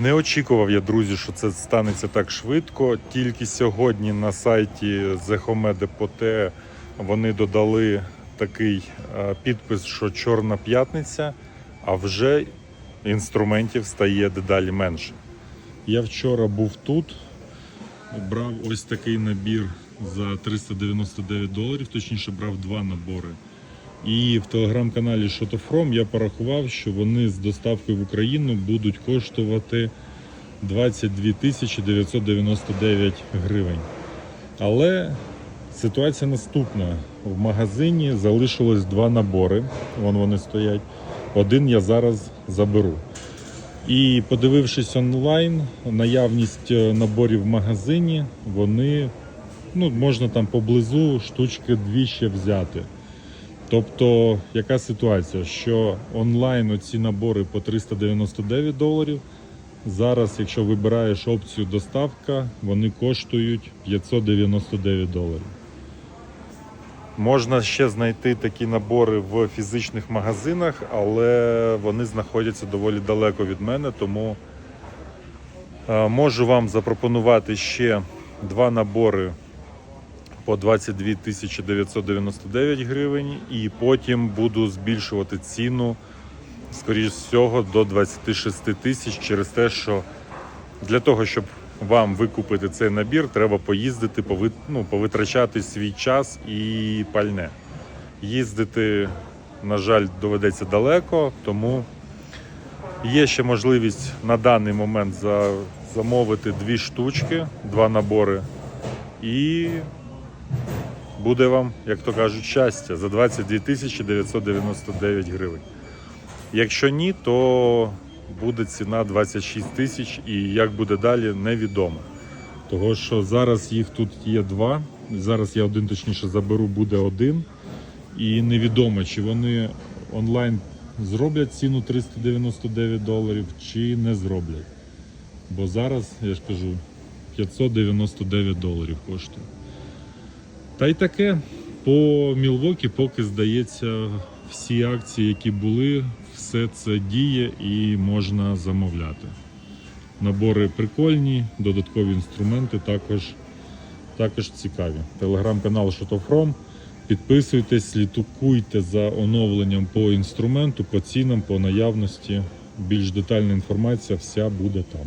Не очікував я, друзі, що це станеться так швидко. Тільки сьогодні на сайті Zehome Depote вони додали такий е, підпис, що Чорна п'ятниця, а вже інструментів стає дедалі менше. Я вчора був тут, брав ось такий набір за 399 доларів, точніше брав два набори. І в телеграм-каналі Shotofrom я порахував, що вони з доставкою в Україну будуть коштувати 22 тисячі 999 гривень. Але ситуація наступна. В магазині залишилось два набори. Вон вони стоять. Один я зараз заберу. І подивившись онлайн, наявність е, наборів в магазині, вони ну, можна там поблизу штучки дві ще взяти. Тобто, яка ситуація? Що онлайн оці набори по 399 доларів. Зараз, якщо вибираєш опцію доставка, вони коштують 599 доларів. Можна ще знайти такі набори в фізичних магазинах, але вони знаходяться доволі далеко від мене, тому е, можу вам запропонувати ще два набори по 22 тисячі 999 гривень, і потім буду збільшувати ціну, скоріш всього, до 26 тисяч через те, що для того, щоб вам викупити цей набір, треба поїздити, пови- ну, повитрачати свій час і пальне. Їздити, на жаль, доведеться далеко, тому є ще можливість на даний момент за, замовити дві штучки, два набори. І буде вам, як то кажуть, щастя за 22 тисячі 999 гривень. Якщо ні, то буде ціна 26 тисяч і як буде далі, невідомо. Того що зараз їх тут є два. Зараз я один точніше заберу, буде один. І невідомо, чи вони онлайн зроблять ціну 399 доларів, чи не зроблять. Бо зараз, я ж кажу, 599 доларів коштує. Та й таке. По Мілвокі поки здається, всі акції, які були, все це діє і можна замовляти. Набори прикольні, додаткові інструменти також, також цікаві. Телеграм-канал Shotofrom. Підписуйтесь, слідкуйте за оновленням по інструменту, по цінам, по наявності. Більш детальна інформація вся буде там.